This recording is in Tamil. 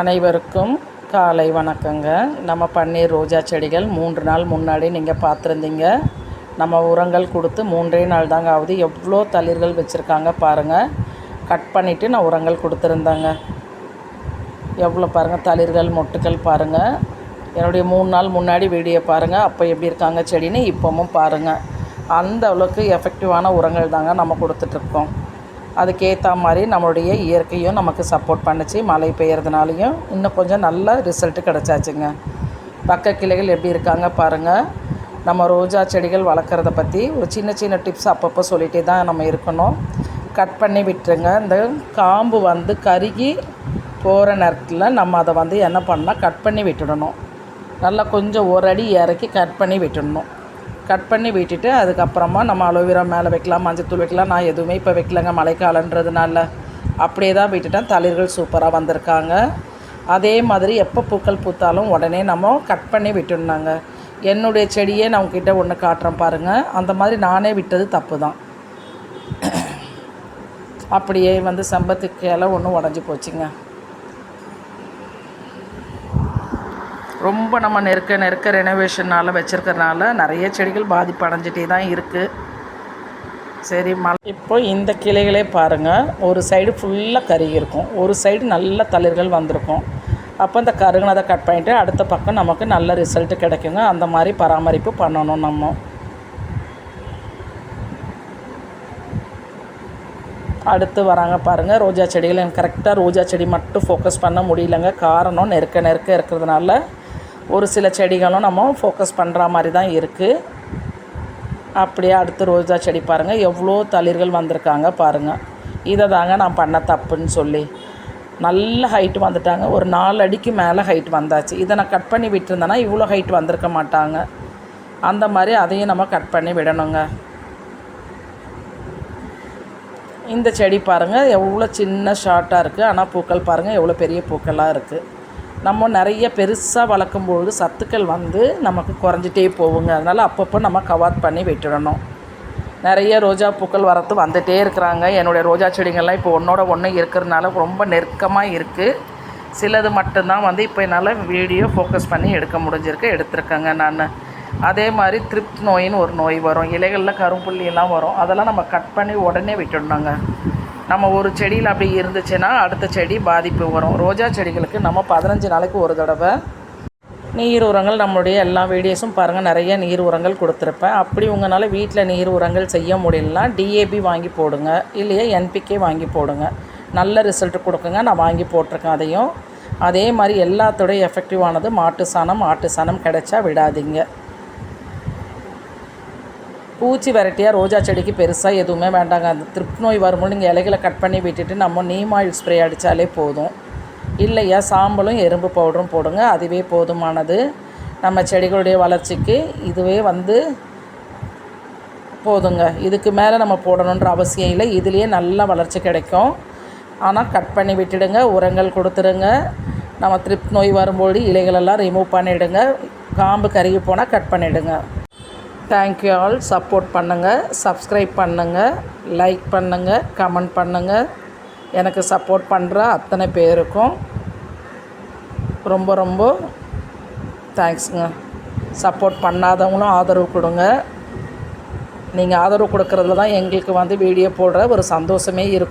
அனைவருக்கும் காலை வணக்கங்க. நம்ம பன்னீர் ரோஜா செடிகள் மூன்று நாள் முன்னாடி நீங்கள் பார்த்துருந்தீங்க. நம்ம உரங்கள் கொடுத்து மூன்றே நாள் தாங்க ஆகுது. எவ்வளோ தளிர்கள் வச்சுருக்காங்க பாருங்கள் கட் பண்ணிவிட்டு நான் உரங்கள் கொடுத்துருந்தேங்க. எவ்வளோ பாருங்கள் தளிர்கள் மொட்டுக்கள் பாருங்கள் என்னுடைய மூணு நாள் முன்னாடி வீடியோ பாருங்கள் அப்போ எப்படி இருக்காங்க செடின்னு இப்போவும் பாருங்கள் அந்த அளவுக்கு எஃபெக்டிவான உரங்கள் தாங்க நம்ம கொடுத்துட்ருக்கோம் அதுக்கேற்ற மாதிரி நம்மளுடைய இயற்கையும் நமக்கு சப்போர்ட் பண்ணுச்சு. மழை பெய்யறதுனாலையும் இன்னும் கொஞ்சம் நல்ல ரிசல்ட்டு கிடச்சாச்சுங்க. பக்க கிளைகள் எப்படி இருக்காங்க பாருங்கள் நம்ம ரோஜா செடிகள் வளர்க்குறத பற்றி ஒரு சின்ன சின்ன டிப்ஸ் அப்பப்போ சொல்லிகிட்டே தான் நம்ம இருக்கணும். கட் பண்ணி விட்டுருங்க. இந்த காம்பு வந்து கருகி போகிற நேரத்தில் நம்ம அதை வந்து என்ன பண்ணால் கட் பண்ணி விட்டுடணும். நல்லா கொஞ்சம் ஒரு அடி இறக்கி கட் பண்ணி விட்டுடணும். கட் பண்ணி விட்டுட்டு அதுக்கப்புறமா நம்ம அலோவேரா மேலே வைக்கலாம் மஞ்சத்தூள் வைக்கலாம். நான் எதுவுமே இப்போ வைக்கலங்க மழைக்காலன்றதுனால. அப்படியே தான் விட்டுட்டேன். தளிர்கள் சூப்பராக வந்திருக்காங்க. அதே மாதிரி எப்போ பூக்கள் பூத்தாலும் உடனே நம்ம கட் பண்ணி விட்டுருந்தாங்க என்னுடைய செடியே நான் உங்ககிட்ட ஒன்று காட்டுறேன் பாருங்கள் அந்த மாதிரி நானே விட்டது தப்பு தான் அப்படியே வந்து செம்பத்துக்கு இலை ஒன்று உடஞ்சி போச்சுங்க. ரொம்ப நம்ம நெருக்க நெருக்க ரெனோவேஷனால் வச்சுருக்கறனால நிறைய செடிகள் பாதிப்பு அடைஞ்சிட்டே தான் இருக்குது சரி மழை இப்போ இந்த கிளைகளே பாருங்கள் ஒரு சைடு ஃபுல்லாக கருகி இருக்கும். ஒரு சைடு நல்ல தளிர்கள் வந்திருக்கும். அப்போ இந்த கருகினதை கட் பண்ணிவிட்டு அடுத்த பக்கம் நமக்கு நல்ல ரிசல்ட்டு கிடைக்குங்க. அந்த மாதிரி பராமரிப்பு பண்ணணும் நம்ம. அடுத்து வராங்க பாருங்கள் ரோஜா செடிகள் எனக்கு கரெக்டாக ரோஜா செடி மட்டும் ஃபோக்கஸ் பண்ண முடியலங்க. காரணம் நெருக்க நெருக்க இருக்கிறதுனால ஒரு சில செடிகளும் நம்ம ஃபோக்கஸ் பண்ணுற மாதிரி தான் இருக்குது அப்படியே அடுத்து ரோஜா செடி பாருங்கள் எவ்வளோ தளிர்கள் வந்திருக்காங்க பாருங்கள் இதை தாங்க நான் பண்ண தப்புன்னு சொல்லி. நல்ல ஹைட் வந்துட்டாங்க. ஒரு நாலு அடிக்கு மேலே ஹைட் வந்தாச்சு. இதை நான் கட் பண்ணி விட்டுருந்தேன்னா இவ்வளோ ஹைட் வந்திருக்க மாட்டாங்க. அந்த மாதிரி அதையும் நம்ம கட் பண்ணி விடணுங்க. இந்த செடி பாருங்கள் எவ்வளோ சின்ன ஷார்ட்டாக இருக்குது ஆனால் பூக்கள் பாருங்கள் எவ்வளோ பெரிய பூக்களாக இருக்குது நம்ம நிறைய பெருசாக வளர்க்கும்பொழுது சத்துக்கள் வந்து நமக்கு குறைஞ்சிட்டே போகுங்க. அதனால் அப்பப்போ நம்ம கவாத் பண்ணி விட்டுடணும் நிறைய ரோஜா பூக்கள் வரத்து வந்துகிட்டே இருக்கிறாங்க. என்னுடைய ரோஜா செடிங்கள்லாம் இப்போ ஒன்றோட ஒன்று இருக்கிறதுனால ரொம்ப நெருக்கமாக இருக்குது சிலது மட்டும்தான் வந்து இப்போ என்னால் வீடியோ ஃபோக்கஸ் பண்ணி எடுக்க முடிஞ்சிருக்கு எடுத்திருக்கேங்க நான். அதே மாதிரி த்ரிப்ட் நோயின்னு ஒரு நோய் வரும். இலைகளில் கரும்புள்ளியெல்லாம் வரும். அதெல்லாம் நம்ம கட் பண்ணி உடனே விட்டுடணுங்க. நம்ம ஒரு செடியில் அப்படி இருந்துச்சுன்னா அடுத்த செடி பாதிப்பு வரும். ரோஜா செடிகளுக்கு நம்ம பதினஞ்சு நாளைக்கு ஒரு தடவை நீர் உரங்கள் நம்மளுடைய எல்லா வீடியோஸும் பாருங்கள் நிறைய நீர் உரங்கள் கொடுத்துருப்பேன். அப்படி உங்களால் வீட்டில் நீர் உரங்கள் செய்ய முடியலனா டிஏபி வாங்கி போடுங்க. இல்லையா என்பிகே வாங்கி போடுங்க. நல்ல ரிசல்ட் கொடுக்குங்க. நான் வாங்கி போட்டிருக்கேன் அதையும். அதே மாதிரி எல்லாத்தோடைய எஃபெக்டிவானது மாட்டு சாணம் ஆட்டு சாணம் கிடைச்சா விடாதீங்க. பூச்சி வெரைட்டியாக ரோஜா செடிக்கு பெருசாக எதுவுமே வேண்டாங்க. அந்த திருப்தி நோய் வரும்போது நீங்கள் இலைகளை கட் பண்ணி விட்டுட்டு நம்ம நீம் ஆயில் ஸ்ப்ரே அடித்தாலே போதும். இல்லையா? சாம்பலும் எறும்பு பவுடரும் போடுங்க. அதுவே போதுமானது. நம்ம செடிகளுடைய வளர்ச்சிக்கு இதுவே வந்து போதுங்க. இதுக்கு மேலே நம்ம போடணுன்ற அவசியம் இல்லை. இதுலேயே நல்ல வளர்ச்சி கிடைக்கும். ஆனால் கட் பண்ணி விட்டுடுங்க. உரங்கள் கொடுத்துருங்க நம்ம த்ரிப் நோய் வரும்போது இலைகளெல்லாம் ரிமூவ் பண்ணிவிடுங்க காம்பு கருகி போனால் கட் பண்ணிவிடுங்க தேங்க்யூ ஆல் சப்போர்ட் பண்ணுங்கள் சப்ஸ்கிரைப் பண்ணுங்கள் லைக் பண்ணுங்கள் கமெண்ட் பண்ணுங்கள் எனக்கு சப்போர்ட் பண்ணுற அத்தனை பேருக்கும் ரொம்ப ரொம்ப தேங்க்ஸுங்க சப்போர்ட் பண்ணாதவங்களும் ஆதரவு கொடுங்க. நீங்கள் ஆதரவு கொடுக்குறதுல தான் எங்களுக்கு வந்து வீடியோ போடுற ஒரு சந்தோஷமே இருக்கும்.